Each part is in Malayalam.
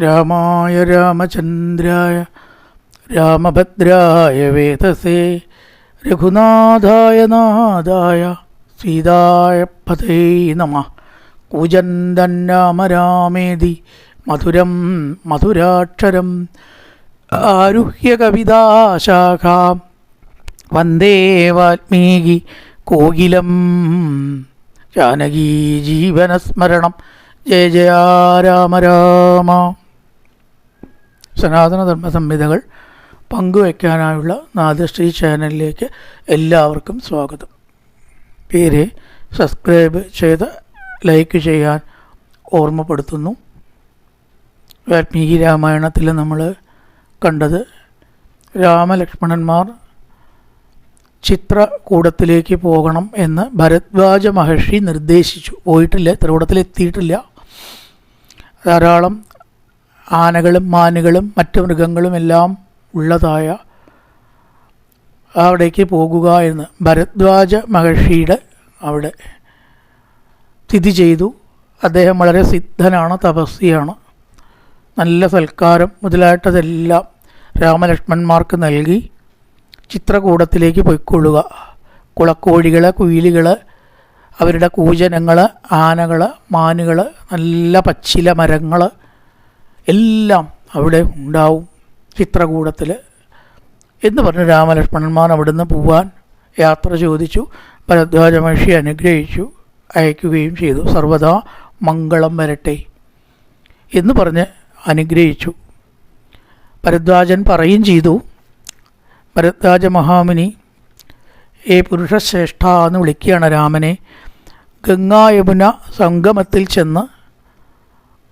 രാമായ രാമചന്ദ്രായ രാമഭദ്രായ വേദസേ രഘുനാഥായ നാഥായ സീതായ പതേ നമ. കൂജന്തൻ രാമ രാമേതി മധുരം മധുരാക്ഷരം ആരുഹ്യ കവിതാശാഖാം വന്ദേ വാൽമീകി കോകിലം. ജാനകീ ജീവനസ്മരണം. ജയ ജയ രാമ രാമ. സനാതനധർമ്മ സംഹിതകൾ പങ്കുവയ്ക്കാനായുള്ള നാദശ്രീ ചാനലിലേക്ക് എല്ലാവർക്കും സ്വാഗതം. പേര് സബ്സ്ക്രൈബ് ചെയ്ത് ലൈക്ക് ചെയ്യാൻ ഓർമ്മപ്പെടുത്തുന്നു. വാൽമീകി രാമായണത്തിൽ നമ്മൾ കണ്ടത് രാമലക്ഷ്മണന്മാർ ചിത്രകൂടത്തിലേക്ക് പോകണം എന്ന് ഭരദ്വാജ മഹർഷി നിർദ്ദേശിച്ചു. പോയിട്ടില്ല ത്രികൂടത്തിലെത്തിയിട്ടില്ല ധാരാളം ആനകളും മാനുകളും മറ്റ് മൃഗങ്ങളും എല്ലാം ഉള്ളതായ അവിടേക്ക് പോകുക എന്ന് ഭരദ്വാജ മഹർഷിയുടെ അവിടെ സ്ഥിതി ചെയ്തു. അദ്ദേഹം വളരെ സിദ്ധനാണ് തപസ്വിയാണ്. നല്ല സൽക്കാരം മുതലായിട്ടതെല്ലാം രാമലക്ഷ്മണന്മാർക്ക് നൽകി. ചിത്രകൂടത്തിലേക്ക് പൊയ്ക്കൊള്ളുക. കുളക്കോഴികൾ കുയിലുകൾ അവരുടെ കൂജനങ്ങൾ ആനകൾ മാനുകൾ നല്ല പച്ചില മരങ്ങൾ എല്ലാം അവിടെ ഉണ്ടാവും ചിത്രകൂടത്തിൽ. എന്ന് പറഞ്ഞ് രാമലക്ഷ്മണന്മാർ അവിടുന്ന് പോവാൻ യാത്ര ചോദിച്ചു. ഭരദ്വാജ മഹർഷി അനുഗ്രഹിച്ചു അയക്കുകയും ചെയ്തു. സർവദാ മംഗളം വരട്ടെ എന്ന് പറഞ്ഞ് അനുഗ്രഹിച്ചു. ഭരദ്വാജൻ പറയും ചെയ്തു ഭരദ്വാജ മഹാമുനി ഏ പുരുഷശ്രേഷ്ഠ എന്ന് വിളിക്കുകയാണ് രാമനെ. ഗംഗാ യമുന സംഗമത്തിൽ ചെന്ന്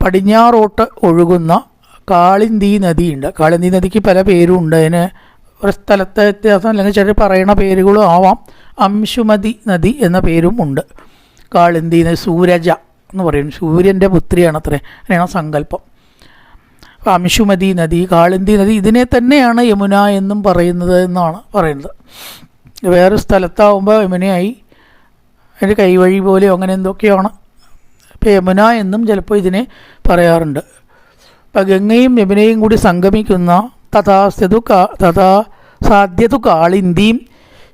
പടിഞ്ഞാറോട്ട് ഒഴുകുന്ന കാളിന്തി നദിയുണ്ട്. കാളിന്തി നദിക്ക് പല പേരും ഉണ്ട് അതിന് ഒരു സ്ഥലത്തെ വ്യത്യാസം അല്ലെങ്കിൽ ചിലർ പറയുന്ന പേരുകളും ആവാം. അംശുമതി നദി എന്ന പേരും ഉണ്ട്. കാളിന്തി നദി സൂരജ എന്ന് പറയും. സൂര്യന്റെ പുത്രിയാണ് അത്രേ. അങ്ങനെയാണ് സങ്കല്പം. അംശുമതി നദി കാളിന്തി നദി ഇതിനെ തന്നെയാണ് യമുന എന്നും പറയുന്നത് എന്നാണ് പറയുന്നത്. വേറെ സ്ഥലത്താവുമ്പോൾ യമുനയായി. അതിന്റെ കൈവഴി പോലെയോ അങ്ങനെ എന്തൊക്കെയാണ് ഇപ്പോൾ യമുന എന്നും ചിലപ്പോൾ ഇതിനെ പറയാറുണ്ട്. അപ്പം ഗംഗയും യമുനയും കൂടി സംഗമിക്കുന്ന തഥാസ്യതു കാ തഥാ സാധ്യതു കാളിന്തിയും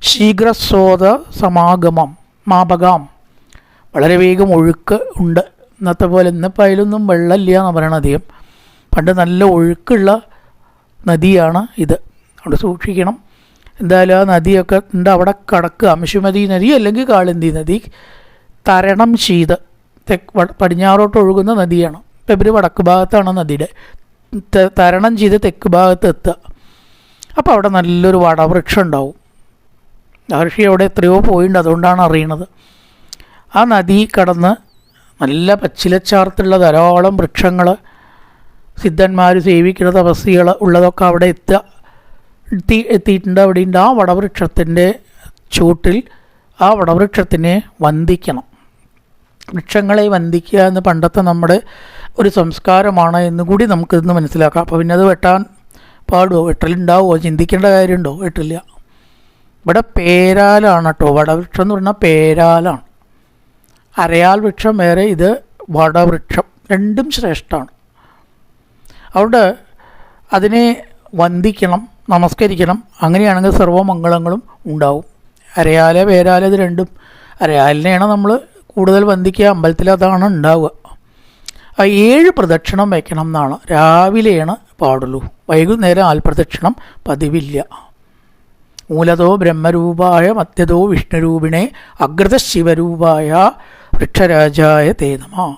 ശീഘ്രസ്രോത സമാഗമം മാപകാം. വളരെ വേഗം ഒഴുക്ക് ഉണ്ട്. ഇന്നത്തെ പോലെ ഇന്നിപ്പോൾ അതിലൊന്നും വെള്ളമില്ല എന്ന് പറയണം അധികം. പണ്ട് നല്ല ഒഴുക്കുള്ള നദിയാണ് ഇത്. അവിടെ സൂക്ഷിക്കണം. എന്തായാലും ആ നദിയൊക്കെ ഉണ്ട്. അവിടെ കടക്കുക അംശുമതി നദി അല്ലെങ്കിൽ കാളിന്തി നദി തരണം ചെയ്ത് തെക്ക് പടിഞ്ഞാറോട്ട് ഒഴുകുന്ന നദിയാണ്. ഇപ്പം ഇവർ വടക്ക് ഭാഗത്താണ് നദിയുടെ തരണം ചെയ്ത് തെക്ക് ഭാഗത്ത് എത്തുക. അപ്പോൾ അവിടെ നല്ലൊരു വടവൃക്ഷം ഉണ്ടാവും. ഋഷി അവിടെ എത്രയോ പോയിട്ടുണ്ട് അതുകൊണ്ടാണ് അറിയണത്. ആ നദി കടന്ന് നല്ല പച്ചിലച്ചാർത്തുള്ള ധാരാളം വൃക്ഷങ്ങൾ സിദ്ധന്മാർ സേവിക്കുന്ന തപസ്സികൾ ഉള്ളതൊക്കെ അവിടെ എത്തുക. എത്തി എത്തിയിട്ടുണ്ട് അവിടെ ഉണ്ട് ആ വടവൃക്ഷത്തിന്റെ ചൂട്ടിൽ ആ വടവൃക്ഷത്തിനെ വന്ദിക്കണം. വൃക്ഷങ്ങളെ വന്ദിക്കുക എന്ന് പണ്ടത്തെ നമ്മുടെ ഒരു സംസ്കാരമാണ് എന്നുകൂടി നമുക്കിന്ന് മനസ്സിലാക്കാം. അപ്പോൾ പിന്നെ അത് വെട്ടാൻ പാടുമോ വെട്ടലുണ്ടാവുമോ ചിന്തിക്കേണ്ട കാര്യമുണ്ടോ? വെട്ടില്ല. ഇവിടെ പേരാലാണ് കേട്ടോ. വടവൃക്ഷം എന്ന് പറഞ്ഞാൽ പേരാലാണ്. അരയാൽ വൃക്ഷം വേറെ ഇത് വടവൃക്ഷം. രണ്ടും ശ്രേഷ്ഠമാണ്. അതുകൊണ്ട് അതിനെ വന്ദിക്കണം നമസ്കരിക്കണം. അങ്ങനെയാണെങ്കിൽ സർവമംഗളങ്ങളും ഉണ്ടാവും. അരയാല പേരാല ഇത് രണ്ടും. അരയാലിനെയാണ് നമ്മൾ കൂടുതൽ വന്ദിക്കുക അമ്പലത്തിൽ അതാണ് ഉണ്ടാവുക. ആ ഏഴ് പ്രദക്ഷിണം വയ്ക്കണം എന്നാണ്. രാവിലെയാണ് പാടുള്ളൂ. വൈകുന്നേരം ആൽപ്രദക്ഷിണം പതിവില്ല. മൂലതോ ബ്രഹ്മരൂപായ മധ്യതോ വിഷ്ണുരൂപിണെ അഗ്രത ശിവരൂപായ വൃക്ഷരാജായ തേ നമ.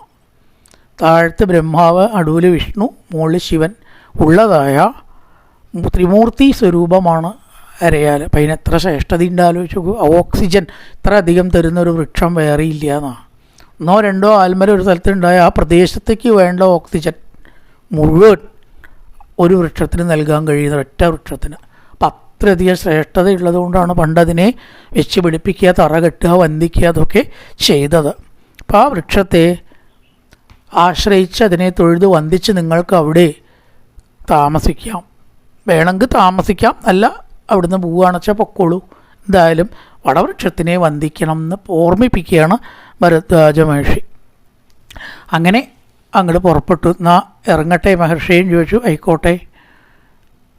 താഴത്ത് ബ്രഹ്മാവ് അടൂൽ വിഷ്ണു മുകളിൽ ശിവൻ ഉള്ളതായ ത്രിമൂർത്തി സ്വരൂപമാണ് അരയാൽ അപ്പം അതിന് എത്ര ശ്രേഷ്ഠത ഉണ്ട് ആലോചിച്ച് ഓക്സിജൻ ഇത്ര അധികം തരുന്ന ഒരു വൃക്ഷം വേറെ ഇല്ല എന്നാണ് ഒന്നോ രണ്ടോ ആൽമര ഒരു സ്ഥലത്തുണ്ടായ ആ പ്രദേശത്തേക്ക് വേണ്ട ഓക്സിജൻ മുഴുവൻ ഒരു വൃക്ഷത്തിന് നൽകാൻ കഴിയുന്ന ഒറ്റ വൃക്ഷത്തിന്. അപ്പം അത്രയധികം ഉള്ളതുകൊണ്ടാണ് കൊണ്ടാണ് പണ്ടതിനെ വെച്ച് പിടിപ്പിക്കുക തറ കെട്ടുക വന്ദിക്കുക അതൊക്കെ ചെയ്തത്. അപ്പം ആ വൃക്ഷത്തെ ആശ്രയിച്ച് അതിനെ തൊഴുത് വന്ദിച്ച് നിങ്ങൾക്ക് അവിടെ താമസിക്കാം. വേണമെങ്കിൽ താമസിക്കാം. അല്ല അവിടുന്ന് പോവുകയാണെന്ന് പൊക്കോളൂ. എന്തായാലും വടവൃക്ഷത്തിനെ വന്ദിക്കണം എന്ന് ഓർമ്മിപ്പിക്കുകയാണ് ഭരദ്വാജ മഹർഷി. അങ്ങനെ അങ്ങോട്ട് പുറപ്പെട്ടു. എന്നാ ഇറങ്ങട്ടെ മഹർഷിയും ചോദിച്ചു. ആയിക്കോട്ടെ.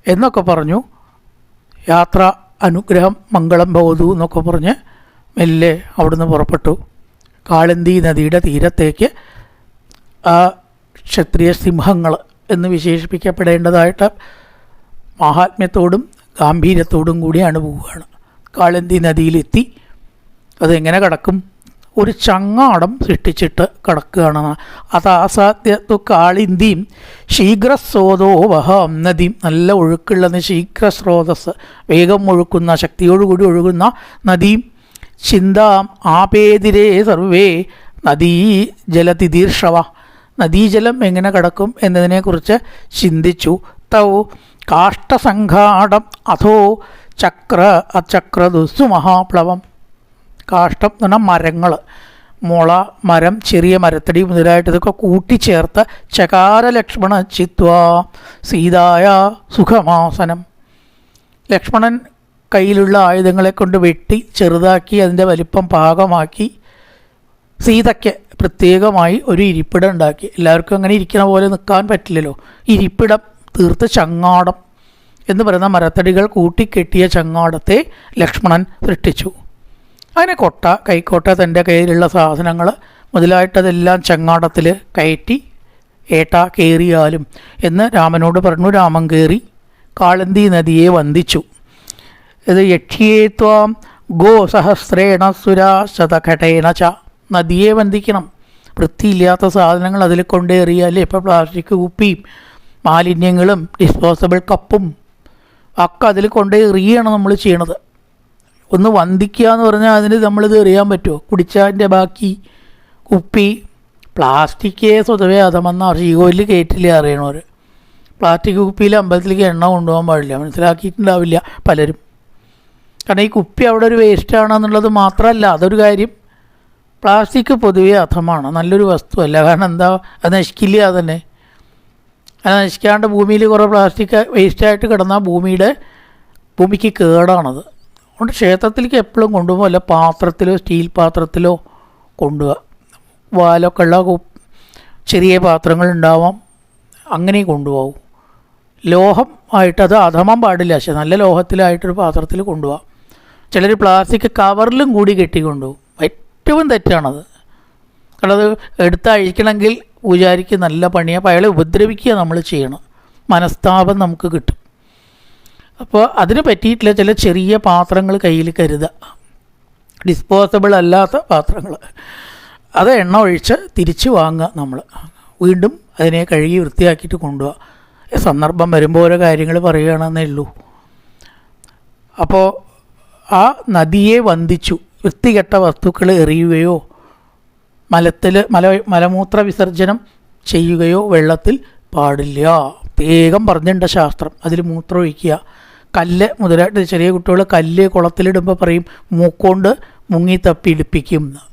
എന്നൊക്കെ പറഞ്ഞു. യാത്ര അനുഗ്രഹം മംഗളം ഭവതു എന്നൊക്കെ പറഞ്ഞ് മെല്ലെ അവിടുന്ന് പുറപ്പെട്ടു. കാളന്തി നദിയുടെ തീരത്തേക്ക് ആ ക്ഷത്രിയ സിംഹങ്ങൾ എന്ന് വിശേഷിപ്പിക്കപ്പെടേണ്ടതായിട്ട് മാഹാത്മ്യത്തോടും ഗാംഭീര്യത്തോടും കൂടിയാണ് പോവുകയാണ്. കാളന്തി നദിയിലെത്തി. അതെങ്ങനെ കടക്കും? ഒരു ചങ്ങാടം സൃഷ്ടിച്ചിട്ട് കിടക്കുകയാണ്. അത് അസാധ്യത്തു കാളിന്തിയും ശീഘ്രസ്രോതോ വഹാം നദിയും നല്ല ഒഴുക്കുള്ള ശീഘ്രസ്രോതസ്. വേഗം ഒഴുക്കുന്ന ശക്തിയോടുകൂടി ഒഴുകുന്ന നദിയും ചിന്താം ആപേതിരേ സർവേ നദീ ജലതിദീർഷവ. നദീജലം എങ്ങനെ കടക്കും എന്നതിനെക്കുറിച്ച് ചിന്തിച്ചു. തൗ കാഷ്ടസംഘാടം അഥോ ചക്ര അചക്രദുസ്സു മഹാപ്ലവം. കാഷ്ടം എന്ന് പറഞ്ഞാൽ മരങ്ങൾ മുള മരം ചെറിയ മരത്തടി മുതലായിട്ട് ഇതൊക്കെ കൂട്ടിച്ചേർത്ത് ചകാര ലക്ഷ്മണ ചിത്വ സീതായ സുഖമാസനം. ലക്ഷ്മണൻ കയ്യിലുള്ള ആയുധങ്ങളെ കൊണ്ട് വെട്ടി ചെറുതാക്കി അതിന്റെ വലിപ്പം പാകമാക്കി സീതയ്ക്ക് പ്രത്യേകമായി ഒരു ഇരിപ്പിടം ഉണ്ടാക്കി. എല്ലാവർക്കും അങ്ങനെ ഇരിക്കുന്ന പോലെ നിൽക്കാൻ പറ്റില്ലല്ലോ. ഇരിപ്പിടം തീർത്ത് ചങ്ങാടം എന്ന് പറയുന്ന മരത്തടികൾ കൂട്ടിക്കെട്ടിയ ചങ്ങാടത്തെ ലക്ഷ്മണൻ സൃഷ്ടിച്ചു. അങ്ങനെ കൊട്ട കൈക്കോട്ട തന്റെ കയ്യിലുള്ള സാധനങ്ങൾ മുതലായിട്ടതെല്ലാം ചങ്ങാടത്തിൽ കയറ്റി ഏട്ട കയറിയാലും എന്ന് രാമനോട് പറഞ്ഞു. രാമൻ കയറി കാളന്തി നദിയെ വന്ദിച്ചു. ഇത് യക്ഷിയേ ത്വാം ഗോസഹസ്രേണ സുരാശതഘടേണ ച. നദിയെ വന്ദിക്കണം. വൃത്തിയില്ലാത്ത സാധനങ്ങൾ അതിൽ കൊണ്ടേറിയാൽ ഇപ്പോൾ പ്ലാസ്റ്റിക് കുപ്പിയും മാലിന്യങ്ങളും ഡിസ്പോസബിൾ കപ്പും ഒക്കെ അതിൽ കൊണ്ട് എറിയാണ് നമ്മൾ ചെയ്യണത്. ഒന്ന് വന്ദിക്കുക എന്ന് പറഞ്ഞാൽ അതിന് നമ്മളിത് എറിയാൻ പറ്റുമോ? കുടിച്ചതിന്റെ ബാക്കി കുപ്പി പ്ലാസ്റ്റിക്കേ സ്വതവേ അതമെന്ന ഈഗോയിൽ കയറ്റില്ല അറിയണവർ. പ്ലാസ്റ്റിക് കുപ്പിയിൽ അമ്പലത്തിലേക്ക് എണ്ണ കൊണ്ടുപോകാൻ പാടില്ല. മനസ്സിലാക്കിയിട്ടുണ്ടാവില്ല പലരും. കാരണം ഈ കുപ്പി അവിടെ ഒരു വേസ്റ്റാണെന്നുള്ളത് മാത്രമല്ല അതൊരു കാര്യം. പ്ലാസ്റ്റിക് പൊതുവേ അധമാണ് നല്ലൊരു വസ്തുവല്ല. കാരണം എന്താ? അത് നശിക്കില്ല തന്നെ. അത് നശിക്കാണ്ട് ഭൂമിയിൽ കുറേ പ്ലാസ്റ്റിക് വേസ്റ്റായിട്ട് കിടന്നാൽ ഭൂമിയുടെ ഭൂമിക്ക് കേടാണത്. അതുകൊണ്ട് ക്ഷേത്രത്തിലേക്ക് എപ്പോഴും കൊണ്ടുപോകുമ്പോൾ അല്ല പാത്രത്തിലോ സ്റ്റീൽ പാത്രത്തിലോ കൊണ്ടുപോവുക വാലൊക്കെ ഉള്ള ചെറിയ പാത്രങ്ങൾ ഉണ്ടാവാം അങ്ങനെ കൊണ്ടുപോകും. ലോഹം ആയിട്ട് അത് അധമം പാടില്ല. പക്ഷെ നല്ല ലോഹത്തിലായിട്ടൊരു പാത്രത്തിൽ കൊണ്ടുപോകാം ചിലർ പ്ലാസ്റ്റിക് കവറിലും കൂടി കെട്ടിക്കൊണ്ടുപോകും. ഏറ്റവും തെറ്റാണത്. കാരണം അത് എടുത്തഴിക്കണമെങ്കിൽ പൂജാരിക്ക് നല്ല പണിയാണ് അയാളെ ഉപദ്രവിക്കുക നമ്മൾ ചെയ്യണം. മനസ്താപം നമുക്ക് കിട്ടും. അപ്പോൾ അതിന് പറ്റിയിട്ടില്ല. ചില ചെറിയ പാത്രങ്ങൾ കയ്യിൽ കരുതുക ഡിസ്പോസബിൾ അല്ലാത്ത പാത്രങ്ങൾ. അത് എണ്ണ ഒഴിച്ച് തിരിച്ച് വാങ്ങുക നമ്മൾ. വീണ്ടും അതിനെ കഴുകി വൃത്തിയാക്കിയിട്ട് കൊണ്ടുപോവുക. സന്ദർഭം വരുമ്പോൾ ഓരോ കാര്യങ്ങൾ പറയുകയാണെന്നേ ഉള്ളൂ. അപ്പോൾ ആ നദിയെ വന്ദിച്ചു. വൃത്തികെട്ട വസ്തുക്കൾ എറിയുകയോ മലത്തിൽ മല മലമൂത്ര വിസർജനം ചെയ്യുകയോ വെള്ളത്തിൽ പാടില്ല. പ്രത്യേകം പറഞ്ഞിട്ടുണ്ട് ശാസ്ത്രം. അതിൽ മൂത്രം ഒഴിക്കുക കല്ല് മുതലായിട്ട് ചെറിയ കുട്ടികൾ കല്ല് കുളത്തിലിടുമ്പോൾ പറയും മൂക്കൊണ്ട് മുങ്ങി തപ്പി ഇടിപ്പിക്കും എന്ന്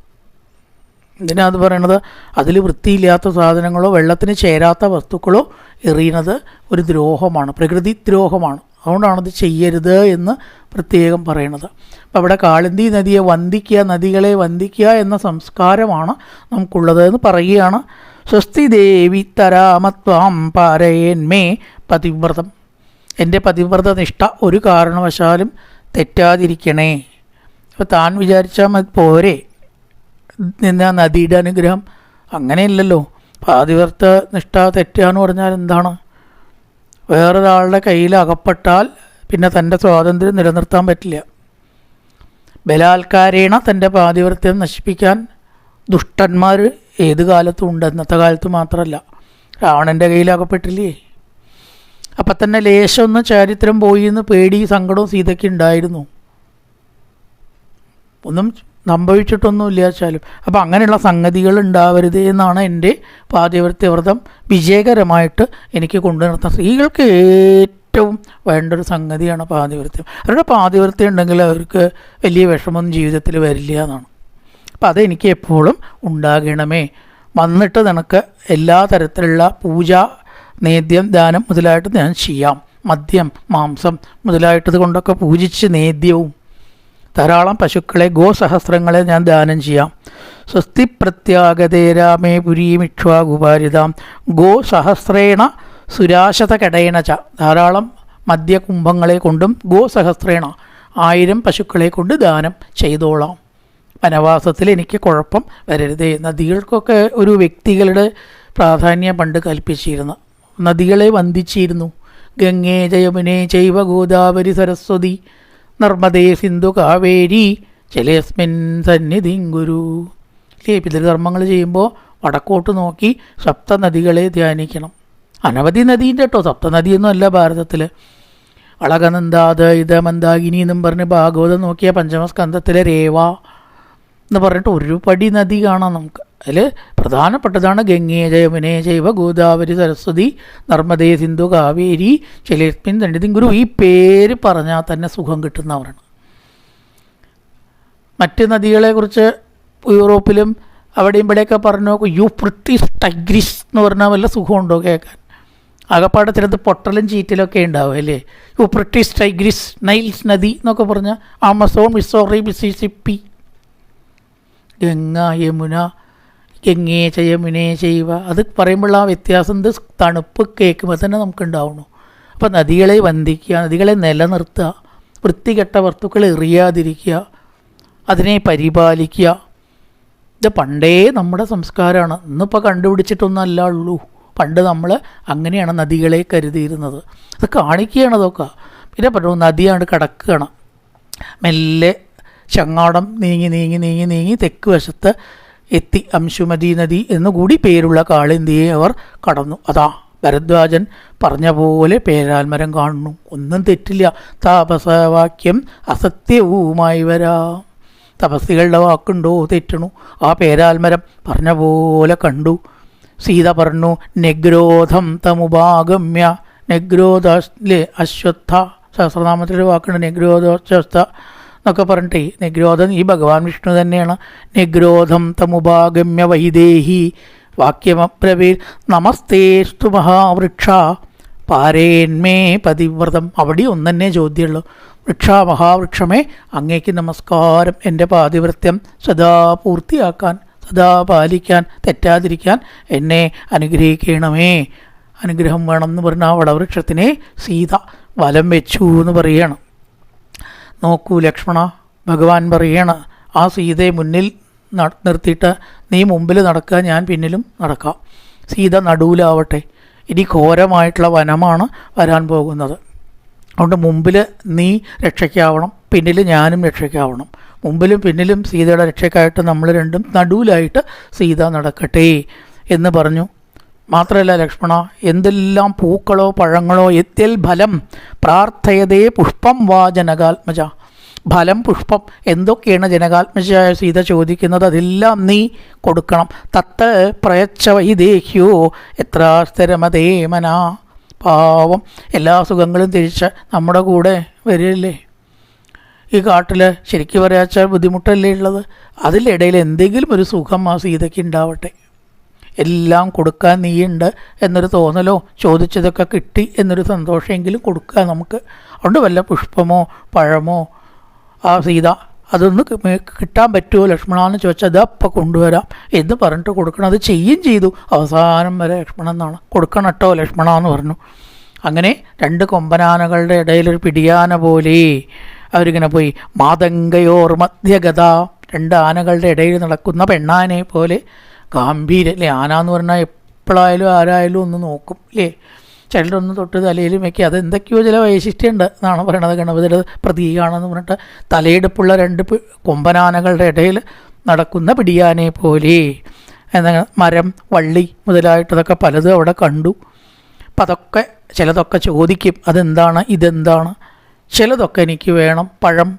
എന്തിനാ അത് പറയണത്? അതിൽ വൃത്തിയില്ലാത്ത സാധനങ്ങളോ വെള്ളത്തിന് ചേരാത്ത വസ്തുക്കളോ എറിയുന്നത് ഒരു ദ്രോഹമാണ്. പ്രകൃതി ദ്രോഹമാണ്. അതുകൊണ്ടാണ് അത് ചെയ്യരുത് എന്ന് പ്രത്യേകം പറയണത് അപ്പോൾ അവിടെ കാളിന്തി നദിയെ വന്ദിക്കുക നദികളെ വന്ദിക്കുക എന്ന സംസ്കാരമാണ് നമുക്കുള്ളത് എന്ന് പറയുകയാണ്. സ്വസ്തി ദേവി തരാമത്വാം പാരയേന്മേ പതിവ്രതം. എന്റെ പതിവ്രത നിഷ്ഠ ഒരു കാരണവശാലും തെറ്റാതിരിക്കണേ. അപ്പോൾ താൻ വിചാരിച്ചാൽ മതി പോരെ. നിന്ന നദിയുടെ അനുഗ്രഹം അങ്ങനെയല്ലല്ലോ. പാതിവർത്ത നിഷ്ഠ തെറ്റാന്ന് പറഞ്ഞാൽ എന്താണ്? വേറൊരാളുടെ കയ്യിൽ അകപ്പെട്ടാൽ പിന്നെ തന്റെ സ്വാതന്ത്ര്യം നിലനിർത്താൻ പറ്റില്ല. ബലാത്കാരേണ തന്റെ പാതിവൃത്യം നശിപ്പിക്കാൻ ദുഷ്ടന്മാർ ഏത് കാലത്തും ഉണ്ട്? ഇന്നത്തെ കാലത്ത് മാത്രമല്ല. രാവണന്റെ കയ്യിൽ അകപ്പെട്ടില്ലേ? അപ്പം തന്നെ ലേശമൊന്ന് ചാരിത്രം പോയി എന്ന് പേടി സങ്കടവും സീതയ്ക്ക് ഉണ്ടായിരുന്നു. ഒന്നും സംഭവിച്ചിട്ടൊന്നുമില്ല വെച്ചാലും അപ്പം അങ്ങനെയുള്ള സംഗതികൾ ഉണ്ടാവരുത് എന്നാണ് എന്റെ പാതിവൃത്യവ്രതം വിജയകരമായിട്ട് എനിക്ക് കൊണ്ടു നിർത്താൻ സ്ത്രീകൾക്ക് ഏറ്റവും വേണ്ട ഒരു സംഗതിയാണ് പാതിവൃത്യം. അവരുടെ പാതിവൃത്യം ഉണ്ടെങ്കിൽ അവർക്ക് വലിയ വിഷമമൊന്നും ജീവിതത്തിൽ വരില്ല എന്നാണ്. അപ്പം അതെനിക്ക് എപ്പോഴും ഉണ്ടാകണമേ. വന്നിട്ട് നിനക്ക് എല്ലാ തരത്തിലുള്ള പൂജ നേദ്യം ദാനം മുതലായിട്ട് ഞാൻ ചെയ്യാം. മദ്യം മാംസം മുതലായിട്ടത് കൊണ്ടൊക്കെ പൂജിച്ച് നേദ്യവും ധാരാളം പശുക്കളെ ഗോസഹസ്രങ്ങളെ ഞാൻ ദാനം ചെയ്യാം. സ്വസ്തി പ്രത്യാഗതേ രാമേ പുരീമിക്ഷ്വാകുപാരിതാം ഗോസഹസ്രേണ സുരാശത കടയണ ച. ധാരാളം മദ്യകുംഭങ്ങളെ കൊണ്ടും ഗോസഹസ്രേണ ആയിരം പശുക്കളെ കൊണ്ട് ദാനം ചെയ്തോളാം. വനവാസത്തിൽ എനിക്ക് കുഴപ്പം വരരുതേ. നദികൾക്കൊക്കെ ഒരു വ്യക്തികളുടെ പ്രാധാന്യം പണ്ട് കൽപ്പിച്ചിരുന്നു. നദികളെ വന്ദിച്ചിരുന്നു. ഗംഗേ ജയമുനെ ചൈവ ഗോദാവരി സരസ്വതി. നർമ്മദേ സിന്ധു കാവേരി ചെലേസ്മിൻ സന്നിധിം ഗുരു. ഇല്ലേ പിതൃകർമ്മങ്ങൾ ചെയ്യുമ്പോൾ വടക്കോട്ട് നോക്കി സപ്തനദികളെ ധ്യാനിക്കണം. അനവധി നദീന്റെ കേട്ടോ സപ്തനദിയൊന്നും അല്ല ഭാരതത്തിൽ അളകനന്ദാത് ഇത് മന്ദാകിനി എന്നും പറഞ്ഞ് ഭാഗവതം നോക്കിയ പഞ്ചമസ്കന്ധത്തിലെ രേവ എന്ന് പറഞ്ഞിട്ട് ഒരു പടി നദി കാണാം നമുക്ക്. അതിൽ പ്രധാനപ്പെട്ടതാണ് ഗംഗേ ജയമുനെ ജൈവ ഗോദാവരി സരസ്വതി നർമ്മദേ സിന്ധു കാവേരി ചെലേസ്മിൻ ദണ്ഡിതിൻ ഗുരു. ഈ പേര് പറഞ്ഞാൽ തന്നെ സുഖം കിട്ടുന്നവരാണ്. മറ്റ് നദികളെക്കുറിച്ച് യൂറോപ്പിലും അവിടെയും ഇവിടെയൊക്കെ പറഞ്ഞു നോക്കും യൂപ്രിട്ടിസ് ടൈഗ്രിസ് എന്ന് പറഞ്ഞാൽ വല്ല സുഖമുണ്ടോ കേൾക്കാൻ? ആകപ്പാടെ ചിലത് പൊട്ടലും ചീറ്റലൊക്കെ ഉണ്ടാവും അല്ലേ? യൂപ്രിട്ടിസ് ടൈഗ്രിസ് നൈൽസ് നദി എന്നൊക്കെ പറഞ്ഞാൽ Amazon Missouri Mississippi Ganga Yamuna ഗംഗേ ചെയ്യും ഇനേ ചെയ്യുക അത് പറയുമ്പോൾ ആ വ്യത്യാസം ഇത് തണുപ്പ് കേൾക്കുമ്പോൾ തന്നെ ഉണ്ടാവുന്നു അപ്പോൾ നദികളെ വന്ദിക്കുക നദികളെ നിലനിർത്തുക വൃത്തികെട്ട വസ്തുക്കൾ എറിയാതിരിക്കുക അതിനെ പരിപാലിക്കുക. ഇത് പണ്ടേ നമ്മുടെ സംസ്കാരമാണ്. ഇന്നിപ്പോൾ കണ്ടുപിടിച്ചിട്ടൊന്നല്ല ഉള്ളൂ. പണ്ട് നമ്മൾ അങ്ങനെയാണ് നദികളെ കരുതിയിരുന്നത്. അത് കാണിക്കുകയാണ് അതൊക്കെ. പിന്നെ പറഞ്ഞു നദിയാണ് കിടക്കുകയാണ്. മെല്ലെ ചങ്ങാടം നീങ്ങി നീങ്ങി നീങ്ങി നീങ്ങി തെക്ക് വശത്ത് എത്തി അംശുമതി നദി എന്നുകൂടി പേരുള്ള കാളിന്തിയെ അവർ കടന്നു. അതാ ഭരദ്വാജൻ പറഞ്ഞ പോലെ പേരാൽമരം കാണുന്നു. ഒന്നും തെറ്റില്ല. താപസവാക്യം അസത്യവുമായി വരാം. തപസ്സികളുടെ വാക്കുണ്ടോ തെറ്റണു. ആ പേരാൽമരം പറഞ്ഞ പോലെ കണ്ടു. സീത പറഞ്ഞു നെഗ്രോധം തമുപാഗമ്യ. നെഗ്രോധ അശ്വത്ഥ. സഹസ്രനാമത്തിലൊരു വാക്കുണ്ട്. നെഗ്രോധോശ്വത്ഥ എന്നൊക്കെ പറഞ്ഞിട്ട് നിഗ്രോധം ഈ ഭഗവാൻ വിഷ്ണു തന്നെയാണ്. നിഗ്രോധം തമുപാഗമ്യ വൈദേഹി. വാക്യമബ്രവീർ നമസ്തേസ്തു മഹാവൃക്ഷ. പാരേന്മേ പതിവ്രതം. അവിടെ ഒന്നെന്നെ ചോദ്യമുള്ളൂ. വൃക്ഷ മഹാവൃക്ഷമേ അങ്ങേക്ക് നമസ്കാരം. എന്റെ പാതിവൃത്യം സദാ പൂർത്തിയാക്കാൻ സദാ പാലിക്കാൻ തെറ്റാതിരിക്കാൻ എന്നെ അനുഗ്രഹിക്കണമേ. അനുഗ്രഹം വേണം എന്ന് പറഞ്ഞ ആ വളവൃക്ഷത്തിനെ സീത വലം വെച്ചു എന്ന് പറയാണ്. നോക്കൂ ലക്ഷ്മണ ഭഗവാൻ പറയാണ് ആ സീതയെ മുന്നിൽ നിർത്തിയിട്ട് നീ മുമ്പിൽ നടക്കുക ഞാൻ പിന്നിലും നടക്കാം. സീത നടുവിലാവട്ടെ ഇനി ഘോരമായിട്ടുള്ള വനമാണ് വരാൻ പോകുന്നത്. അതുകൊണ്ട് മുമ്പിൽ നീ രക്ഷയ്ക്കാവണം പിന്നിൽ ഞാനും രക്ഷയ്ക്കാവണം. മുമ്പിലും പിന്നിലും സീതയുടെ രക്ഷയ്ക്കായിട്ട് നമ്മൾ രണ്ടും നടുവിലായിട്ട് സീത നടക്കട്ടെ എന്ന് പറഞ്ഞു. മാത്രമല്ല ലക്ഷ്മണ എന്തെല്ലാം പൂക്കളോ പഴങ്ങളോ എത്തിയൽ ഫലം പ്രാർത്ഥയതേ പുഷ്പം വാ ജനകാത്മജ. ഫലം പുഷ്പം എന്തൊക്കെയാണ് ജനകാത്മജയായ സീത ചോദിക്കുന്നത്? അതെല്ലാം നീ കൊടുക്കണം. തത്ത് പ്രയച്ച വൈദേഹ്യോ എത്ര സ്ഥിരമതേ മന. പാവം എല്ലാ സുഖങ്ങളും തിരിച്ച് നമ്മുടെ കൂടെ വരില്ലേ? ഈ കാട്ടിൽ ശരിക്കും പറയാച്ചാൽ ബുദ്ധിമുട്ടല്ലേ ഉള്ളത്? അതിലിടയിൽ എന്തെങ്കിലും ഒരു സുഖം ആ സീതയ്ക്ക് ഉണ്ടാവട്ടെ. എല്ലാം കൊടുക്കാൻ നീയുണ്ട് എന്നൊരു തോന്നലോ? ചോദിച്ചതൊക്കെ കിട്ടി എന്നൊരു സന്തോഷമെങ്കിലും കൊടുക്കുക നമുക്ക്. അതുകൊണ്ട് വല്ല പുഷ്പമോ പഴമോ ആ സീത അതൊന്ന് കിട്ടാൻ പറ്റുമോ? ലക്ഷ്മണ എന്ന് ചോദിച്ചാൽ അത് അപ്പം കൊണ്ടുവരാം. എന്ന് പറഞ്ഞിട്ട് കൊടുക്കണം. അത് ചെയ്യും ചെയ്തു. അവസാനം വരെ ലക്ഷ്മണൻ എന്നാണ്. കൊടുക്കണം കേട്ടോ ലക്ഷ്മണ എന്ന് പറഞ്ഞു. അങ്ങനെ രണ്ട് കൊമ്പനാനകളുടെ ഇടയിലൊരു പിടിയാന പോലെ അവരിങ്ങനെ പോയി. മാതങ്കയോർ മധ്യഗത രണ്ട് ആനകളുടെ ഇടയിൽ നടക്കുന്ന പെണ്ണാനെ പോലെ ഗാംഭീര്യ അല്ലേ ആന എന്ന് പറഞ്ഞാൽ എപ്പോഴായാലും ആരായാലും ഒന്ന് നോക്കും അല്ലേ ചിലരൊന്ന് തൊട്ട് തലയിലും വയ്ക്കുക അത് എന്തൊക്കെയോ ചില വൈശിഷ്ട്യമുണ്ട് എന്നാണ് പറയണത് ഗണപതിയുടെ പ്രതീകമാണെന്ന് പറഞ്ഞിട്ട് തലയെടുപ്പുള്ള രണ്ട് കൊമ്പനാനകളുടെ ഇടയിൽ നടക്കുന്ന പിടിയാനെ പോലെ. എന്ന മരം വള്ളി മുതലായിട്ടതൊക്കെ പലതും അവിടെ കണ്ടു. അപ്പം അതൊക്കെ ചിലതൊക്കെ ചോദിക്കും അതെന്താണ്? ഇതെന്താണ്? ചിലതൊക്കെ എനിക്ക് വേണം പഴം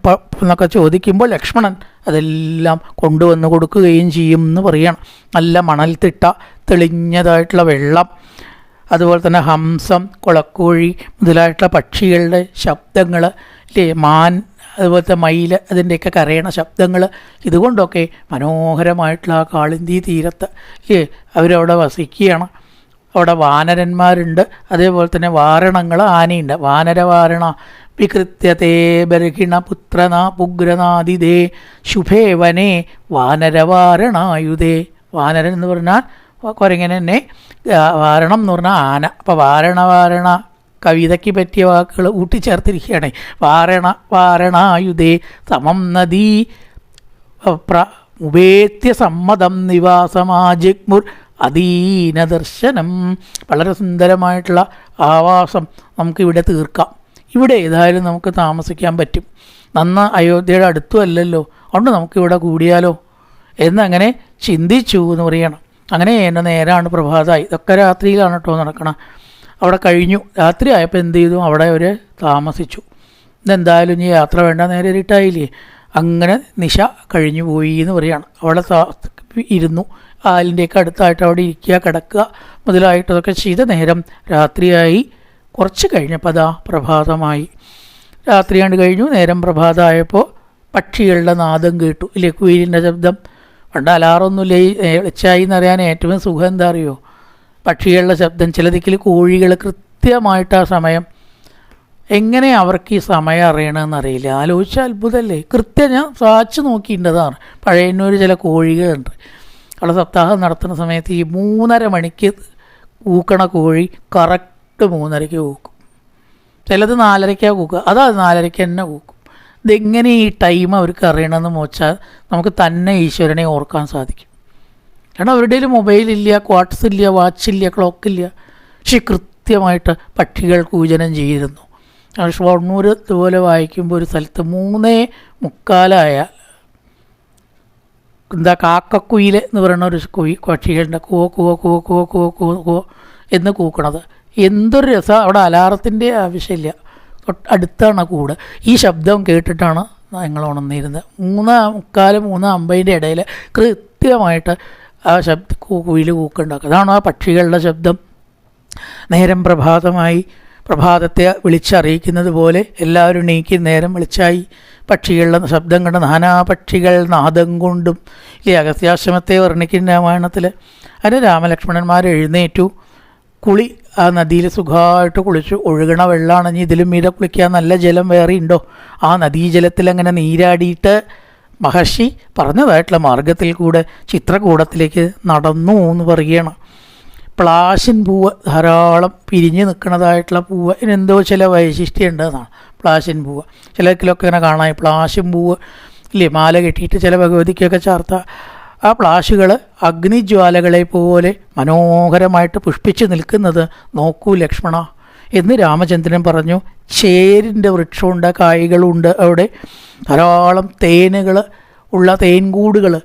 എന്നൊക്കെ ചോദിക്കുമ്പോൾ ലക്ഷ്മണൻ അതെല്ലാം കൊണ്ടുവന്ന് കൊടുക്കുകയും ചെയ്യും എന്ന് പറയണം. നല്ല മണൽത്തിട്ട തെളിഞ്ഞതായിട്ടുള്ള വെള്ളം അതുപോലെ തന്നെ ഹംസം കുളക്കോഴി മുതലായിട്ടുള്ള പക്ഷികളുടെ ശബ്ദങ്ങൾ അല്ലേ മാൻ അതുപോലത്തെ മയിൽ അതിന്റെയൊക്കെ കരയണ ശബ്ദങ്ങൾ ഇതുകൊണ്ടൊക്കെ മനോഹരമായിട്ടുള്ള ആ കാളിന്തി തീരത്ത് അല്ലേ അവരവിടെ വസിക്കുകയാണ്. അവിടെ വാനരന്മാരുണ്ട്. അതേപോലെ തന്നെ വാരണങ്ങൾ ആനയുണ്ട്. വാനര വാരണ വികൃത്യത്തെ ബർഹിണ പുത്രനാപുഗ്രനാദിദേ ശുഭേ വനേ വാനരവാരണായുധേ. വാനരൻ എന്ന് പറഞ്ഞാൽ കുരങ്ങനെ തന്നെ. വാരണം എന്ന് പറഞ്ഞാൽ ആന. അപ്പോൾ വാരണ വാരണ കവിതയ്ക്ക് പറ്റിയ വാക്കുകൾ കൂട്ടിച്ചേർത്തിരിക്കുകയാണ് വാരണ വാരണായുധേ സമം നദീ പ്ര ഉപേത്യ സമ്മതം നിവാസമാജിഗ്മുർ അധീനദർശനം വളരെ സുന്ദരമായിട്ടുള്ള ആവാസം നമുക്കിവിടെ തീർക്കാം. ഇവിടെ ഏതായാലും നമുക്ക് താമസിക്കാൻ പറ്റും. നന്ന അയോധ്യയുടെ അടുത്തും അല്ലല്ലോ. അതുകൊണ്ട് നമുക്കിവിടെ കൂടിയാലോ? എന്നങ്ങനെ ചിന്തിച്ചു എന്ന് പറയണം. അങ്ങനെ എന്റെ നേരാണ് പ്രഭാതമായി ഇതൊക്കെ രാത്രിയിലാണ് കേട്ടോ നടക്കണം. അവിടെ കഴിഞ്ഞു. രാത്രി ആയപ്പോൾ എന്ത് ചെയ്തു? അവിടെ അവർ താമസിച്ചു. ഇതെന്തായാലും ഇനി യാത്ര വേണ്ട നേരെ ഇരുട്ടായില്ലേ? അങ്ങനെ നിശ കഴിഞ്ഞു പോയി എന്ന് പറയാണ്. അവിടെ ഇരുന്നു. ആലിന്റെയൊക്കെ അടുത്തായിട്ട് അവിടെ ഇരിക്കുക കിടക്കുക മുതലായിട്ടതൊക്കെ ചെയ്ത നേരം രാത്രിയായി. കുറച്ച് കഴിഞ്ഞപ്പോൾ അതാ പ്രഭാതമായി. രാത്രിയാണ്ട് കഴിഞ്ഞു. നേരം പ്രഭാതമായപ്പോൾ പക്ഷികളുടെ നാദം കേട്ടു. ഇല്ലേ കുയിലിന്റെ ശബ്ദം? പണ്ട് അലാറൊന്നുമില്ല ഈ എന്ന് എന്നറിയാൻ ഏറ്റവും സുഖം എന്താ അറിയോ? പക്ഷികളുടെ ശബ്ദം. ചിലതിക്കിൽ കോഴികൾ കൃത്യമായിട്ട് ആ സമയം. എങ്ങനെ അവർക്ക് ഈ സമയം അറിയണമെന്ന് അറിയില്ല ആലോചിച്ച അത്ഭുതമല്ലേ? കൃത്യം ഞാൻ സാച്ച് നോക്കിയിട്ടതാണ്. പഴയന്നൂർ ചില കോഴികളുണ്ട്. അവിടെ സപ്താഹം നടത്തുന്ന സമയത്ത് ഈ മൂന്നര മണിക്ക് കൂക്കണ കോഴി കറക്റ്റ് മൂന്നരയ്ക്ക് കൂക്കും. ചിലത് നാലരയ്ക്കാണ് കൂക്കുക. അതാ നാലരയ്ക്ക് തന്നെ കൂക്കും. ഇതെങ്ങനെ ഈ ടൈം അവർക്ക് അറിയണമെന്ന് വെച്ചാൽ നമുക്ക് തന്നെ ഈശ്വരനെ ഓർക്കാൻ സാധിക്കും. കാരണം അവരുടെ മൊബൈൽ ഇല്ല ക്വാട്ട്സ് ഇല്ല വാച്ച് വാച്ചില്ല ക്ലോക്കില്ല പക്ഷെ കൃത്യമായിട്ട് പക്ഷികൾ കൂജനം ചെയ്തിരുന്നു. ഷൊർണൂർ ഇതുപോലെ വായിക്കുമ്പോൾ ഒരു സ്ഥലത്ത് മൂന്നേ മുക്കാലായാൽ എന്താ കാക്കക്കുയിൽ എന്ന് പറയുന്ന ഒരു കുയി പക്ഷികളുടെ കുവോ കുവോ കുവോ കുവോ കുവോ കുവോ കോ എന്ന് കൂക്കണത്. എന്തൊരു രസം അവിടെ അലാറത്തിന്റെ ആവശ്യമില്ല. അടുത്താണ് കൂടെ. ഈ ശബ്ദം കേട്ടിട്ടാണ് ഞങ്ങൾ ഉണർന്നിരുന്നത്. മൂന്ന് മുക്കാൽ മൂന്ന് അമ്പതിന്റെ ഇടയിൽ കൃത്യമായിട്ട് ആ ശബ്ദ കുയിൽ കൂക്കുണ്ടാക്കുക. അതാണ് ആ പക്ഷികളുടെ ശബ്ദം. നേരം പ്രഭാതമായി പ്രഭാതത്തെ വിളിച്ചറിയിക്കുന്നത് പോലെ എല്ലാവരും നീക്കി നേരം വിളിച്ചായി പക്ഷികളുടെ ശബ്ദം കണ്ട് നാനാ പക്ഷികൾ നാദം കൊണ്ടും ഈ അഗസ്ത്യാശ്രമത്തെ വർണിക്കുന്ന രാമായണത്തിൽ അതിന് രാമലക്ഷ്മണന്മാർ എഴുന്നേറ്റു. കുളി ആ നദിയിൽ സുഖമായിട്ട് കുളിച്ചു. ഒഴുകണ വെള്ളമാണ് ഇനി ഇതിലും മീതെ കുളിക്കാൻ നല്ല ജലം വേറെ ഉണ്ടോ? ആ നദീജലത്തിൽ അങ്ങനെ നീരാടിയിട്ട് മഹർഷി പറഞ്ഞതായിട്ടുള്ള മാർഗത്തിൽ കൂടെ ചിത്രകൂടത്തിലേക്ക് നടന്നു എന്ന് പറയുകയാണ്. പ്ലാശിൻ പൂവ് ധാരാളം പിരിഞ്ഞ് നിൽക്കുന്നതായിട്ടുള്ള പൂവ്. ഇതിനെന്തോ ചില വൈശിഷ്ട്യം ഉണ്ട് എന്നാണ് പ്ലാശിൻ പൂവ്. ചിലക്കിലൊക്കെ ഇങ്ങനെ കാണാം. ഈ പ്ലാശിൻ പൂവ് ഇല്ലേ? മാല കെട്ടിയിട്ട് ചില ഭഗവതിക്കൊക്കെ ചേർത്ത. ആ പ്ലാഷുകൾ അഗ്നിജ്വാലകളെ പോലെ മനോഹരമായിട്ട് പുഷ്പിച്ച് നിൽക്കുന്നത് നോക്കൂ ലക്ഷ്മണ. എന്ന് രാമചന്ദ്രൻ പറഞ്ഞു ചേരിന്റെ വൃക്ഷമുണ്ട് കായ്കളുണ്ട് അവിടെ. ധാരാളം തേനുകൾ ഉള്ള തേൻകൂടുകൾ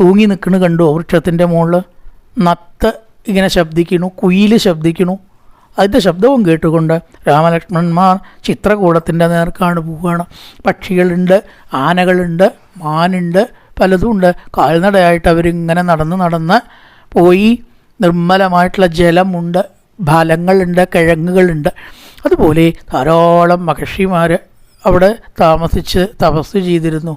തൂങ്ങി നിൽക്കണ കണ്ടു വൃക്ഷത്തിന്റെ മുകളിൽ നത്ത് ഇങ്ങനെ ശബ്ദിക്കണു കുയിൽ ശബ്ദിക്കണു. അതിന്റെ ശബ്ദവും കേട്ടുകൊണ്ട് രാമലക്ഷ്മണന്മാർ ചിത്രകൂടത്തിന്റെ നേർക്കാണ് പോവുകയാണ്. പക്ഷികളുണ്ട് ആനകളുണ്ട് മാനുണ്ട് പലതും ഉണ്ട്. കാൽനടയായിട്ട് അവരിങ്ങനെ നടന്ന് നടന്ന് പോയി. നിർമ്മലമായിട്ടുള്ള ജലമുണ്ട്. ഫലങ്ങളുണ്ട് കിഴങ്ങുകളുണ്ട്. അതുപോലെ ധാരാളം മഹർഷിമാർ അവിടെ താമസിച്ച് തപസ് ചെയ്തിരുന്നു.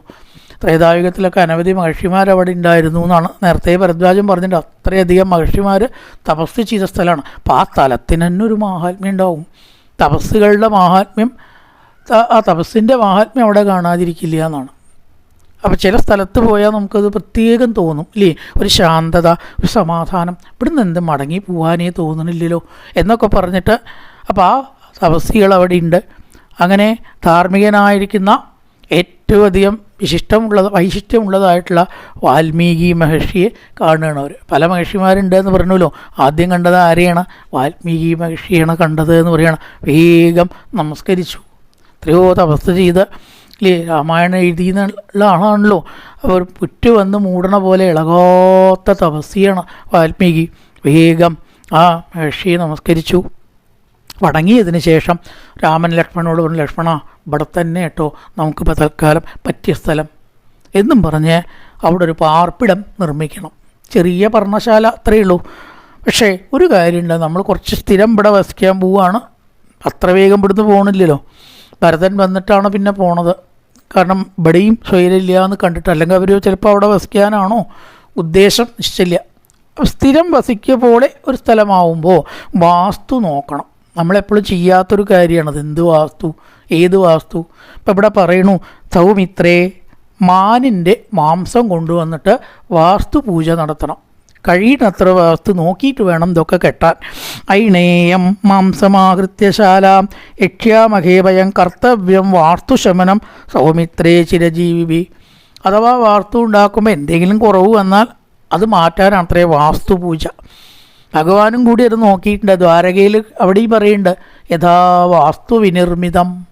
ത്രേതായുഗത്തിലൊക്കെ അനവധി മഹർഷിമാർ അവിടെ ഉണ്ടായിരുന്നു എന്നാണ് നേരത്തെ ഭരദ്വാജൻ പറഞ്ഞിട്ട് അത്രയധികം മഹർഷിമാർ തപസ് ചെയ്ത സ്ഥലമാണ്. അപ്പോൾ ആ സ്ഥലത്തിന് തന്നെ ഒരു മാഹാത്മ്യം ഉണ്ടാവും. തപസ്സുകളുടെ മഹാത്മ്യം ആ തപസ്സിന്റെ മഹാത്മ്യം അവിടെ കാണാതിരിക്കില്ല എന്നാണ്. അപ്പോൾ ചില സ്ഥലത്ത് പോയാൽ നമുക്കത് പ്രത്യേകം തോന്നും ഇല്ലേ? ഒരു ശാന്തത ഒരു സമാധാനം. ഇവിടുന്ന് എന്ത് മടങ്ങി പോകാനേ തോന്നണില്ലല്ലോ എന്നൊക്കെ പറഞ്ഞിട്ട് അപ്പോൾ ആ തപസ്സികൾ അവിടെ ഉണ്ട് അങ്ങനെ ധാർമ്മികനായിരിക്കുന്ന ഏറ്റവും അധികം വിശിഷ്ടമുള്ളത് വൈശിഷ്ട്യമുള്ളതായിട്ടുള്ള വാൽമീകി മഹർഷിയെ കാണുകയാണ് അവർ പല മഹർഷിമാരുണ്ട് എന്ന് പറഞ്ഞല്ലോ. ആദ്യം കണ്ടത് ആരെയാണ്? വാൽമീകി മഹർഷിയാണ് കണ്ടത് എന്ന് പറയുകയാണ് വേഗം നമസ്കരിച്ചു. എത്രയോ തപസ് ചെയ്ത് ഇല്ലേ രാമായണം എഴുതിയെന്നുള്ള ആളാണല്ലോ. അവർ പുറ്റ് വന്ന് മൂടണ പോലെ ഇളകാത്ത തപസ്സിയാണ് വാൽമീകി. വേഗം ആ മഹർഷിയെ നമസ്കരിച്ചു. വടങ്ങിയതിന് ശേഷം രാമൻ ലക്ഷ്മണോട് പറഞ്ഞു ലക്ഷ്മണ ഇവിടെ തന്നെ കേട്ടോ. നമുക്കിപ്പോൾ തൽക്കാലം പറ്റിയ സ്ഥലം. എന്നും പറഞ്ഞ് അവിടെ ഒരു പാർപ്പിടം നിർമ്മിക്കണം. ചെറിയ പർണശാല അത്രയേ ഉള്ളൂ. പക്ഷേ ഒരു കാര്യമുണ്ട്. നമ്മൾ കുറച്ച് സ്ഥിരം ഇവിടെ വസിക്കാൻ പോവുകയാണ് അത്ര വേഗം ഇവിടുന്ന് പോകണില്ലല്ലോ ഭരതൻ വന്നിട്ടാണ് പിന്നെ പോണത്. കാരണം ഇവിടെയും സ്വൈര്യമില്ല എന്ന് കണ്ടിട്ട് അല്ലെങ്കിൽ അവർ ചിലപ്പോൾ അവിടെ വസിക്കാനാണോ ഉദ്ദേശം? നിശ്ചയില്ല. സ്ഥിരം വസിക്കുക പോലെ ഒരു സ്ഥലമാവുമ്പോൾ വാസ്തു നോക്കണം. നമ്മളെപ്പോഴും ചെയ്യാത്തൊരു കാര്യമാണത് എന്ത് വാസ്തു? ഏത് വാസ്തു? ഇപ്പം ഇവിടെ പറയണു സൗമിത്രേ മാനിന്റെ മാംസം കൊണ്ടുവന്നിട്ട് വാസ്തു പൂജ നടത്തണം. കഴിയുന്നത്ര വസ്ത് നോക്കിയിട്ട് വേണം ഇതൊക്കെ കെട്ടാൻ. ഐണേയം മാംസമാകൃത്യശാല യക്ഷ്യാമഹേഭയം കർത്തവ്യം വാർത്തുശമനം സൗമിത്രേ ചിരജീവി അഥവാ വാർത്തു ഉണ്ടാക്കുമ്പോൾ എന്തെങ്കിലും കുറവ് വന്നാൽ അത് മാറ്റാനാണ് അത്രേ വാസ്തുപൂജ. ഭഗവാനും കൂടി അത് നോക്കിയിട്ടുണ്ട്. ദ്വാരകയിൽ അവിടെയും പറയുന്നുണ്ട് യഥാ വാസ്തു വിനിർമ്മിതം.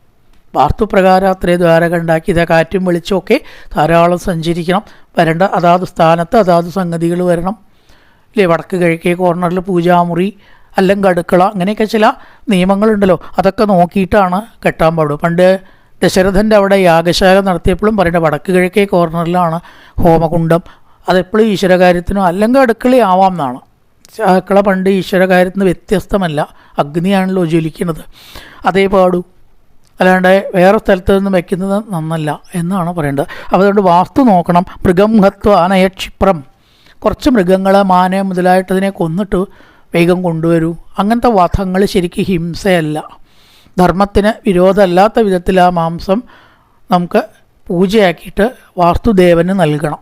വാസ്തുപ്രകാരം അത്രേ ദ്വാരക ഉണ്ടാക്കി. ഇതാ കാറ്റും വെളിച്ചമൊക്കെ ധാരാളം സഞ്ചരിക്കണം. വരേണ്ട അതാത് സ്ഥാനത്ത് അതാത് സംഗതികൾ വരണം. ഇല്ലേ വടക്ക് കിഴക്കേ കോർണറിൽ പൂജാമുറി അല്ലെങ്കിൽ അടുക്കള അങ്ങനെയൊക്കെ ചില നിയമങ്ങളുണ്ടല്ലോ. അതൊക്കെ നോക്കിയിട്ടാണ് കെട്ടാൻ പാടുള്ളൂ. പണ്ട് ദശരഥന്റെ അവിടെ യാഗശാല നടത്തിയപ്പോഴും പറയേണ്ട വടക്ക് കിഴക്കേ കോർണറിലാണ് ഹോമകുണ്ടം. അതെപ്പോഴും ഈശ്വരകാര്യത്തിനോ അല്ലെങ്കിൽ അടുക്കളയാവാം എന്നാണ്. അടുക്കള പണ്ട് ഈശ്വരകാര്യത്തിന് വ്യത്യസ്തമല്ല. അഗ്നിയാണല്ലോ ജ്വലിക്കുന്നത്. അതേ പാടൂ. അല്ലാണ്ട് വേറെ സ്ഥലത്ത് നിന്ന് വയ്ക്കുന്നത് നന്നല്ല എന്നാണ് പറയേണ്ടത്. അതുകൊണ്ട് വാസ്തു നോക്കണം. മൃഗം ഹത്വ ആനയ ക്ഷിപ്രം കുറച്ച് മൃഗങ്ങളെ മാനെ മുതലായിട്ടതിനെ കൊന്നിട്ട് വേഗം കൊണ്ടുവരൂ. അങ്ങനത്തെ വധങ്ങൾ ശരിക്കും ഹിംസയല്ല. ധർമ്മത്തിന് വിരോധമല്ലാത്ത വിധത്തിൽ ആ മാംസം നമുക്ക് പൂജയാക്കിയിട്ട് വാസ്തുദേവന് നൽകണം.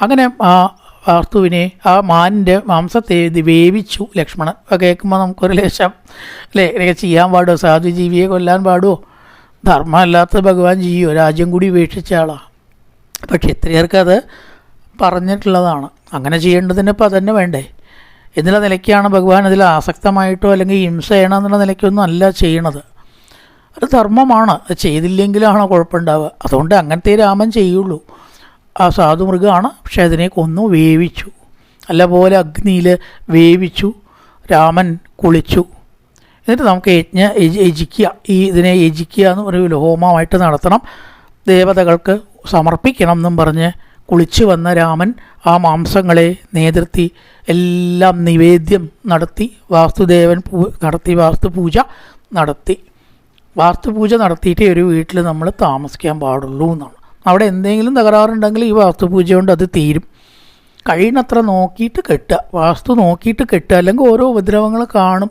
അങ്ങനെ ആ വാസ്തുവിനെ ആ മാനിന്റെ മാംസത്തെ ഇത് വേവിച്ചു ലക്ഷ്മണൻ. അത് കേൾക്കുമ്പോൾ നമുക്കൊരു ലേശം അല്ലേ? ഇതൊക്കെ ചെയ്യാൻ പാടുമോ സാധു ജീവിയെ കൊല്ലാൻ പാടുമോ ധർമ്മമല്ലാത്ത ഭഗവാൻ ചെയ്യുമോ രാജ്യം കൂടി ഉപേക്ഷിച്ച ആളാണ് പക്ഷെ ക്ഷത്രിയർക്ക് അത് പറഞ്ഞിട്ടുള്ളതാണ്. അങ്ങനെ ചെയ്യേണ്ടതിന് ഇപ്പം അതന്നെ വേണ്ടേ? എന്നുള്ള നിലയ്ക്കാണ് ഭഗവാൻ അതിൽ ആസക്തമായിട്ടോ അല്ലെങ്കിൽ ഹിംസ ചെയ്യണം എന്നുള്ള നിലയ്ക്കൊന്നും അല്ല ചെയ്യണത്. അത് ധർമ്മമാണ്. അത് ചെയ്തില്ലെങ്കിലാണോ കുഴപ്പമുണ്ടാവുക. അതുകൊണ്ട് അങ്ങനത്തെ രാമൻ ചെയ്യുള്ളൂ. ആ സാധു മൃഗമാണ് പക്ഷെ അതിനെ കൊന്നു വേവിച്ചു. അല്ല പോലെ അഗ്നിയിൽ വേവിച്ചു രാമൻ കുളിച്ചു. എന്നിട്ട് നമുക്ക് യജ്ഞ യജിക്കുക ഈ ഇതിനെ യജിക്കുക എന്ന് പറയുമല്ലോ ഹോമമായിട്ട് നടത്തണം. ദേവതകൾക്ക് സമർപ്പിക്കണം എന്നും പറഞ്ഞ് കുളിച്ചു വന്ന രാമൻ ആ മാംസങ്ങളെ നേതൃത്തി എല്ലാം നിവേദ്യം നടത്തി വാസ്തുദേവൻ പൂ നടത്തി വാസ്തുപൂജ നടത്തി. വാസ്തുപൂജ നടത്തിയിട്ടേ ഒരു വീട്ടിൽ നമ്മൾ താമസിക്കാൻ പാടുള്ളൂ എന്നാണ്. അവിടെ എന്തെങ്കിലും തകരാറുണ്ടെങ്കിൽ ഈ വാസ്തുപൂജ കൊണ്ട് അത് തീരും. കഴിയുന്നത്ര നോക്കിയിട്ട് കെട്ടുക. വാസ്തു നോക്കിയിട്ട് കെട്ടുക. അല്ലെങ്കിൽ ഓരോ ഉപദ്രവങ്ങൾ കാണും.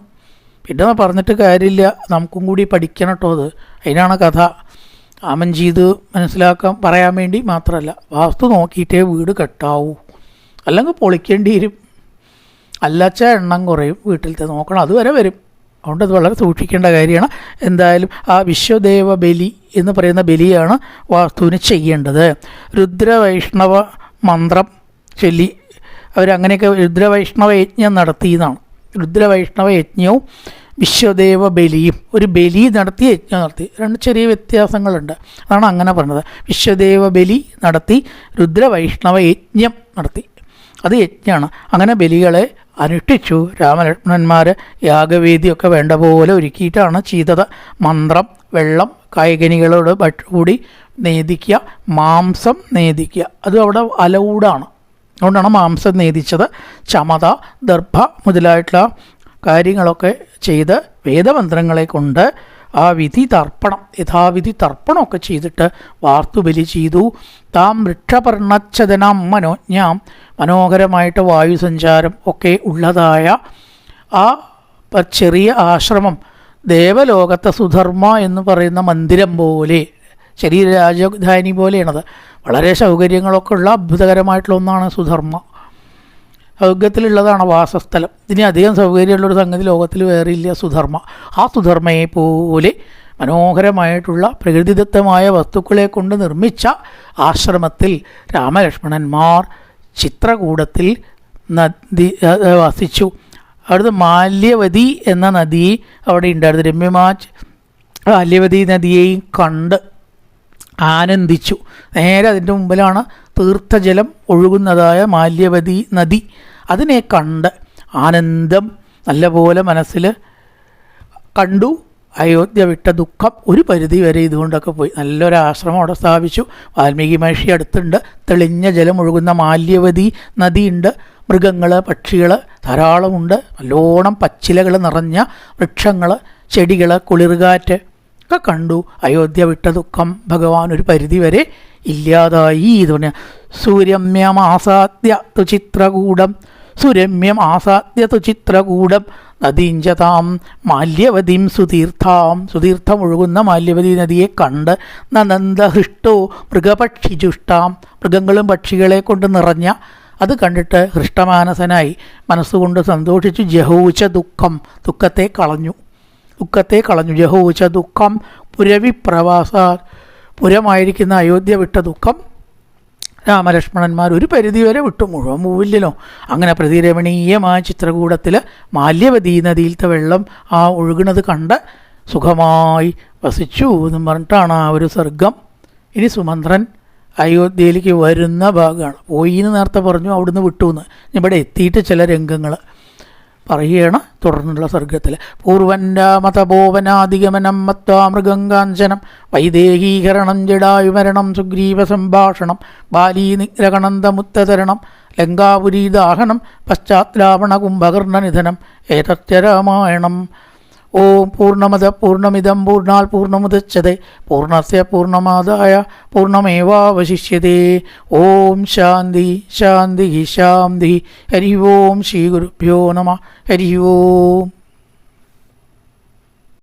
പിന്നെ പറഞ്ഞിട്ട് കാര്യമില്ല. നമുക്കും കൂടി പഠിക്കണം കേട്ടോ അത്. അതിനാണ് കഥ. ആമൻ ചെയ്ത് മനസ്സിലാക്കാൻ പറയാൻ വേണ്ടി മാത്രമല്ല വാസ്തു നോക്കിയിട്ടേ വീട് കെട്ടാവൂ. അല്ലെങ്കിൽ പൊളിക്കേണ്ടി വരും. അല്ലാച്ച എണ്ണം കുറയും വീട്ടിലത്തെ നോക്കണം അതുവരെ വരും. അതുകൊണ്ട് അത് വളരെ സൂക്ഷിക്കേണ്ട കാര്യമാണ്. എന്തായാലും ആ വിശ്വദേവ ബലി എന്ന് പറയുന്ന ബലിയാണ് വാസ്തുവിന് ചെയ്യേണ്ടത്. രുദ്രവൈഷ്ണവ മന്ത്രം ചൊല്ലി. അവരങ്ങനെയൊക്കെ രുദ്രവൈഷ്ണവ യജ്ഞം നടത്തിയതാണ് രുദ്രവൈഷ്ണവ യജ്ഞവും വിശ്വദേവ ബലിയും ഒരു ബലി നടത്തി യജ്ഞം നടത്തി. രണ്ട് ചെറിയ വ്യത്യാസങ്ങളുണ്ട്. അതാണ് അങ്ങനെ പറഞ്ഞത്. വിശ്വദേവ ബലി നടത്തി രുദ്രവൈഷ്ണവ യജ്ഞം നടത്തി. അത് യജ്ഞമാണ് അങ്ങനെ ബലികളെ അനുഷ്ഠിച്ചു. രാമലക്ഷ്മണന്മാർ യാഗവേദിയൊക്കെ വേണ്ട പോലെ ഒരുക്കിയിട്ടാണ് ചെയ്തത് മന്ത്രം വെള്ളം കായികനികളോട് കൂടി നേദിക്കുക മാംസം നേദിക്കുക. അത് അവിടെ അലൗഡാണ്. അതുകൊണ്ടാണ് മാംസം നേദിച്ചത്. ചമത ദർഭ മുതലായിട്ടുള്ള കാര്യങ്ങളൊക്കെ ചെയ്ത് വേദമന്ത്രങ്ങളെ കൊണ്ട് ആ വിധി തർപ്പണം യഥാവിധി തർപ്പണമൊക്കെ ചെയ്തിട്ട് വാർത്തുബലി ചെയ്തു. താം വൃക്ഷപർണച്ഛതനാം മനോജ്ഞാം. മനോഹരമായിട്ട് വായുസഞ്ചാരം ഒക്കെ ഉള്ളതായ ആ ചെറിയ ആശ്രമം ദേവലോകത്തെ സുധർമ്മ എന്ന് പറയുന്ന മന്ദിരം പോലെ ശരീര രാജധാനി പോലെയാണത്. വളരെ സൗകര്യങ്ങളൊക്കെ ഉള്ള അത്ഭുതകരമായിട്ടുള്ള ഒന്നാണ് സുധർമ്മ. സൗകര്യത്തിലുള്ളതാണ് വാസസ്ഥലം? ഇതിന് അധികം സൗകര്യമുള്ളൊരു സംഗതി ലോകത്തിൽ വേറെ ഇല്ല സുധർമ്മ. ആ സുധർമ്മയെ പോലെ മനോഹരമായിട്ടുള്ള പ്രകൃതിദത്തമായ വസ്തുക്കളെ കൊണ്ട് നിർമ്മിച്ച ആശ്രമത്തിൽ രാമലക്ഷ്മണന്മാർ ചിത്രകൂടത്തിൽ നദി വസിച്ചു. അവിടുത്തെ മാല്യവതി എന്ന നദി അവിടെ ഉണ്ടായിരുന്നു. രമ്യമാ മാല്യവതി നദിയെയും കണ്ട് ആനന്ദിച്ചു. നേരെ അതിന്റെ മുമ്പിലാണ് തീർത്ഥജലം ഒഴുകുന്നതായ മാല്യവതി നദി അതിനെ കണ്ട് ആനന്ദം നല്ലപോലെ മനസ്സിൽ കണ്ടു. അയോധ്യ വിട്ട ദുഃഖം ഒരു പരിധി വരെ ഇതുകൊണ്ടൊക്കെ പോയി. നല്ലൊരു ആശ്രമം അവിടെ സ്ഥാപിച്ചു. വാൽമീകി മഹർഷി അടുത്തുണ്ട്. തെളിഞ്ഞ ജലം ഒഴുകുന്ന മാല്യവതി നദിയുണ്ട്. മൃഗങ്ങൾ പക്ഷികൾ ധാരാളമുണ്ട്. നല്ലോണം പച്ചിലകൾ നിറഞ്ഞ വൃക്ഷങ്ങൾ ചെടികൾ കുളിർകാറ്റ് ഒക്കെ കണ്ടു. അയോധ്യ വിട്ട ദുഃഖം ഭഗവാൻ ഒരു പരിധിവരെ ഇല്ലാതായി. എന്ന് പറഞ്ഞ സൂര്യമ്യമാസാദ്യ ആസാദ്യ ചിത്രകൂടം സുരമ്യം ആസാദ്യ തുചിത്രകൂടം നദീഞ്ചതാം മാല്യവതിം സുതീർത്ഥാം. സുതീർത്ഥം ഒഴുകുന്ന മാല്യവതി നദിയെ കണ്ട് നനന്ദഹൃഷ്ടോ മൃഗപക്ഷിജുഷ്ടാം. മൃഗങ്ങളും പക്ഷികളെ കൊണ്ട് നിറഞ്ഞ അത് കണ്ടിട്ട് ഹൃഷ്ടമാനസനായി മനസ്സുകൊണ്ട് സന്തോഷിച്ചു. ജഹൂച്ച ദുഃഖം ദുഃഖത്തെ കളഞ്ഞു. ദുഃഖത്തെ കളഞ്ഞു. ജഹൂച്ച ദുഃഖം പുരവിപ്രവാസ പുരമായിരിക്കുന്ന അയോധ്യ വിട്ട ദുഃഖം രാമലക്ഷ്മണന്മാർ ഒരു പരിധിവരെ വിട്ടു. മുഴുവൻ പോവില്ലല്ലോ. അങ്ങനെ പ്രതിരമണീയമായ ചിത്രകൂടത്തിൽ മാല്യവതി നദിയിലത്തെ വെള്ളം ആ ഒഴുകുന്നത് കണ്ട് സുഖമായി വസിച്ചു എന്നും പറഞ്ഞിട്ടാണ് ആ ഒരു സർഗം. ഇനി സുമന്ത്രൻ അയോധ്യയിലേക്ക് വരുന്ന ഭാഗമാണ്. പോയി എന്ന് നേരത്തെ പറഞ്ഞു അവിടുന്ന് വിട്ടു എന്ന്. ഇവിടെ എത്തിയിട്ട് ചില രംഗങ്ങൾ പറയുകയാണ് തുടർന്നുള്ള സർഗത്തിൽ പൂർവന്റാമതപോവനാധിഗമനം മത്വാ മൃഗങ്കാഞ്ചനം വൈദേഹീകരണം ജഡായുമരണം സുഗ്രീവ സംഭാഷണം ബാലീ നിഗ്രഹണന്തമുത്തതരണം ലങ്കാപുരീദാഹനം പശ്ചാത്രാവണ കുംഭകർണ ഏതത്യ രാമായണം. ஓம் பூர்ணமத பூர்ணமிதம் பூர்ணால் பூர்ணமுதச்சதை. பூர்ணஸ்ய பூர்ணமாதாய பூர்ணமேவாவசிஷ்யதே. ஓம் சாந்தி சாந்தி சாந்தி ஹரி ஓம் ஸ்ரீ குருப்பியோ நம. ஹரி ஓம்.